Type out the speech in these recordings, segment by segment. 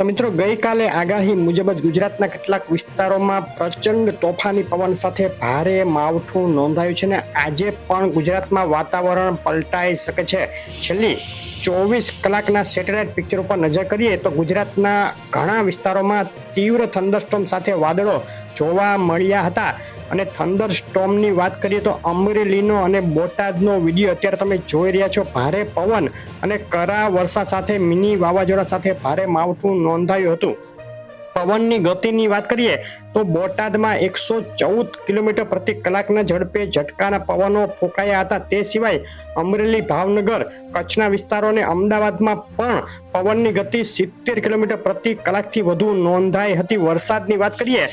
તો મિત્રો, ગઈકાલે આગાહી મુજબ જ ગુજરાતના કેટલાક વિસ્તારોમાં પ્રચંડ તોફાની પવન સાથે ભારે માવઠું નોંધાયું છે ને આજે પણ ગુજરાતમાં વાતાવરણ પલટાઈ શકે છે. છેલ્લી ચોવીસ કલાકના સેટેલાઇટ પિક્ચર ઉપર નજર કરીએ તો ગુજરાતના ઘણા વિસ્તારોમાં તીવ્ર થંડરસ્ટોમ સાથે વાદળો જોવા મળ્યા હતા. અને થંડર સ્ટોમની વાત કરીએ તો અમરેલીનો અને બોટાદનો વીડિયો અત્યારે તમે જોઈ રહ્યા છો. ભારે પવન અને કરા વરસાદ સાથે, મિની વાવાઝોડા સાથે ભારે માવઠું નોંધાયું હતું. પવનની ગતિની વાત કરીએ તો બોટાદમાં એકસો ચૌદ કિલોમીટર પ્રતિ કલાકના ઝડપે ઝટકાના પવનો ફૂંકાયા હતા. તે સિવાય અમરેલી ભાવનગર, કચ્છના વિસ્તારો અને અમદાવાદમાં પણ પવનની ગતિ સિત્તેર કિલોમીટર પ્રતિ કલાકથી વધુ નોંધાઈ હતી. વરસાદની વાત કરીએ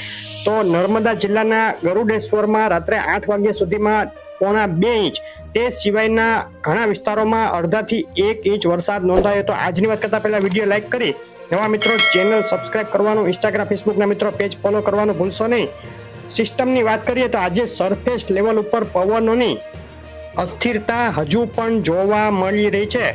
તો નર્મદા જિલ્લાના ગરુડેશ્વરમાં રાત્રે આઠ વાગ્યા સુધીમાં પોણા બે ઇંચ તે સિવાયના ઘણા વિસ્તારોમાં અડધાથી એક ઇંચ વરસાદ નોંધાયો તો આજની વાત કરતા પહેલા વીડિયો લાઈક કરી નવા મિત્રો ચેનલ સબસ્ક્રાઇબ કરવાનું ઇન્સ્ટાગ્રામ ફેસબુકના મિત્રો પેજ ફોલો કરવાનું ભૂલશો નહીં. સિસ્ટમની વાત કરીએ તો આજે સરફેસ લેવલ ઉપર પવનોની અસ્થિરતા હજુ પણ જોવા મળી રહી છે.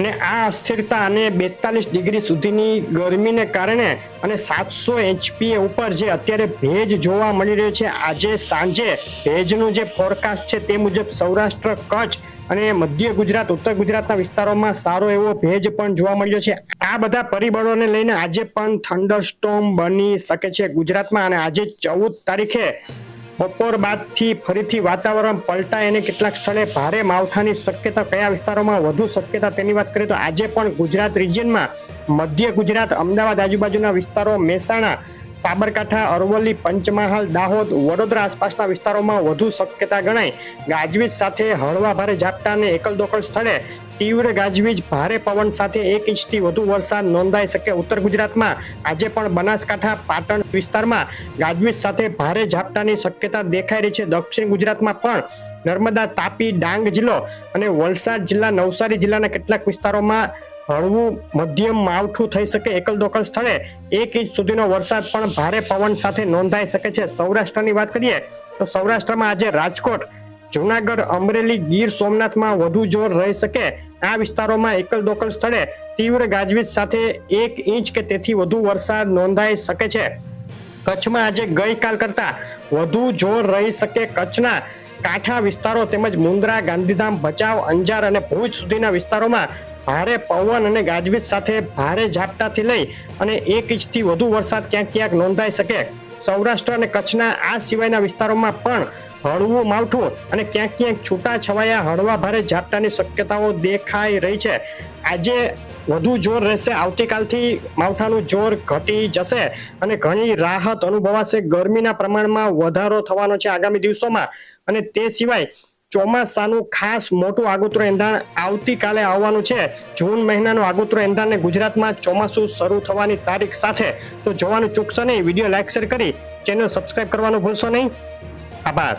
અને આ અસ્થિરતા અને બેતાલીસ ડિગ્રી સુધીની ગરમીને કારણે અને સાતસો એચપીએ ઉપર જે અત્યારે ભેજ જોવા મળી રહ્યો છે, આજે સાંજે ભેજનું જે ફોરકાસ્ટ છે તે મુજબ સૌરાષ્ટ્ર, કચ્છ અને મધ્ય ગુજરાત, ઉત્તર ગુજરાતના વિસ્તારોમાં સારો એવો ભેજ પણ જોવા મળ્યો છે. આ બધા પરિબળોને લઈને આજે પણ થંડર સ્ટોમ બની શકે છે ગુજરાતમાં અને આજે ચૌદ તારીખે બપોર બાદથી ફરીથી વાતાવરણ પલટાય અને કેટલાક સ્થળે ભારે માવઠાની શક્યતા કયા વિસ્તારોમાં વધુ શક્યતા તેની વાત કરીએ તો આજે પણ ગુજરાત રિજિયનમાં મધ્ય ગુજરાત, અમદાવાદ આજુબાજુના વિસ્તારો, મહેસાણા સાબરકાંઠા, અરવલ્લી, પંચમહાલ, દાહોદ, વડોદરા આસપાસના વિસ્તારોમાં વધુ શક્યતા ગણાય. ગાજવીજ સાથે હળવા ભારે ઝાપટા અને એકલ દોકલ સ્થળે તીવ્ર ગાજવીજ, ભારે પવન સાથે એક ઇંચથી વધુ વરસાદ નોંધાઈ શકે ઉત્તર ગુજરાતમાં. આજે પણ બનાસકાંઠા, પાટણ વિસ્તારમાં ગાજવીજ સાથે ભારે ઝાપટાની શક્યતા દેખાઈ રહી છે. દક્ષિણ ગુજરાતમાં પણ નર્મદા, તાપી, ડાંગ જિલ્લો અને વલસાડ જિલ્લા, નવસારી જિલ્લાના કેટલાક વિસ્તારોમાં હળવું મધ્યમ માવઠું થઈ શકે એકલ દોકલ સ્થળે, એક ઇંચ સુધીનો વરસાદ પણ ભારે પવન સાથે નોંધાઈ શકે છે. સૌરાષ્ટ્રની વાત કરીએ, તો સૌરાષ્ટ્રમાં આજે રાજકોટ, જુનાગઢ, અમરેલી, ગીર સોમનાથમાં વધુ જોર રહી શકે. આ વિસ્તારોમાં એકલ દોકલ સ્થળે તીવ્ર ગાજવીજ સાથે એક ઇંચ કે તેથી વધુ વરસાદ નોંધાઈ શકે છે. કચ્છમાં આજે ગઈકાલ કરતા વધુ જોર રહી શકે કચ્છના કાંઠા વિસ્તારો તેમજ મુન્દ્રા, ગાંધીધામ, ભચાઉ, અંજાર અને ભુજ સુધીના વિસ્તારોમાં ભારે પવન અને ગાજવીજ સાથે ભારે ઝાપટાથી લઈ અને એક ઇંચથી વધુ વરસાદ ક્યાંક ક્યાંક નોંધાઈ શકે. સૌરાષ્ટ્ર અને કચ્છના આ સિવાયના વિસ્તારોમાં પણ હળવું માવઠું અને ક્યાંક ક્યાંક છૂટા છવાયા હળવા ભારે ઝાપટાની શક્યતાઓ દેખાઈ રહી છે. આજે વધુ જોર રહેશે. આવતીકાલથી માવઠાનું જોર ઘટી જશે અને ઘણી રાહત અનુભવાશે. ગરમીના પ્રમાણમાં વધારો થવાનો છે આગામી દિવસોમાં અને તે સિવાય ચોમાસાનું ખાસ મોટું આગોતરું એંધાણ આવતીકાલે આવવાનું છે. જૂન મહિનાનું આગોતરું એંધાણને ગુજરાતમાં ચોમાસું શરૂ થવાની તારીખ સાથે. તો જોવાનું ચૂકશો નહીં, વીડિયો લાઇક શેર કરી. ચેનલ સબસ્ક્રાઇબ કરવાનું ભૂલશો નહીં. આભાર.